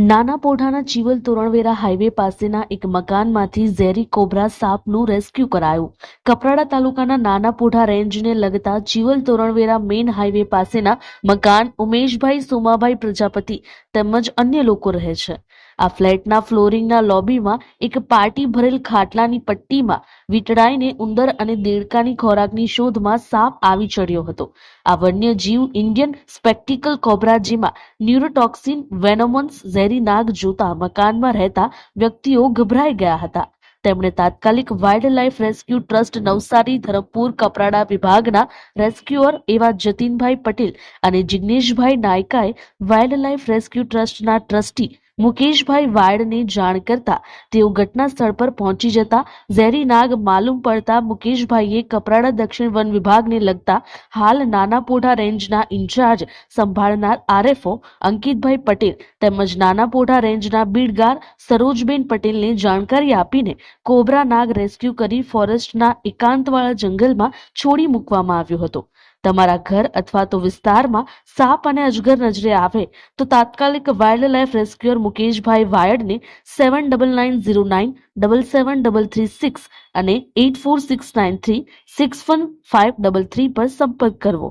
નાના પોઢાના ચીવલ તોરણવેરા હાઈવે પાસેના એક મકાનમાંથી ઝેરી કોબ્રા સાપનું રેસ્ક્યુ કરાયું. કપરાડા તાલુકાના નાના પોઢા રેન્જને લગતા ચીવલ તોરણવેરા મેઇન હાઈવે પાસેના મકાન ઉમેશભાઈ સોમાભાઈ પ્રજાપતિ તેમજ અન્ય લોકો રહે છે. આ ફ્લેટના ફ્લોરિંગના લોબીમાં એક પાર્ટી ભરેલ ખાટલાની પટ્ટીમાં વીંટળાઈને ઉંદર અને દેડકાની ખોરાકની શોધમાં સાપ આવી ચડ્યો હતો. આ વન્ય જીવ ઇન્ડિયન સ્પેક્ટિકલ કોબ્રાજીમાં ન્યુરોટોક્સિન, વેનોમન્સ, ઝેરી નાગ જોતા મકાનમાં રહેતા વ્યક્તિઓ ગભરાઈ ગયા હતા. તેમણે તાત્કાલિક wild life rescue trust Navsari, Dharampur, Kaprada વિભાગના રેસ્ક્યુઅર એવા જતીનભાઈ પટેલ અને જિગ્નેશભાઈ નાયકાએ વાઇલ્ડ લાઇફ રેસ્ક્યુ ટ્રસ્ટના ટ્રસ્ટી મુકેશભાઈ વાડને જાણ કરતા તેઓ ઘટના સ્થળ પર પહોંચી જતા ઝેરી નાગ માલુમ પડતા મુકેશભાઈએ કપરાડા દક્ષિણ વન વિભાગને લગતા હાલ નાના પોઢા રેન્જના ઇન્ચાર્જ સંભાળનાર આરએફઓ અંકિતભાઈ પટેલ તેમજ નાના પોઢા રેન્જના બીડગાર સરોજબેન પટેલને જાણકારી આપીને કોબરા નાગ રેસ્ક્યુ કરી ફોરેસ્ટના એકાંતવાળા જંગલમાં છોડી મૂકવામાં આવ્યો હતો. તમારા ઘર અથવા તો વિસ્તારમાં સાપ અને અજગર નજરે આવે, તો તાત્કાલિક wild life rescuer Mukeshbhai વાયડને seven double nine zero nine double seven double three six અને eight four six nine three six one five double three પર સંપર્ક કરવો.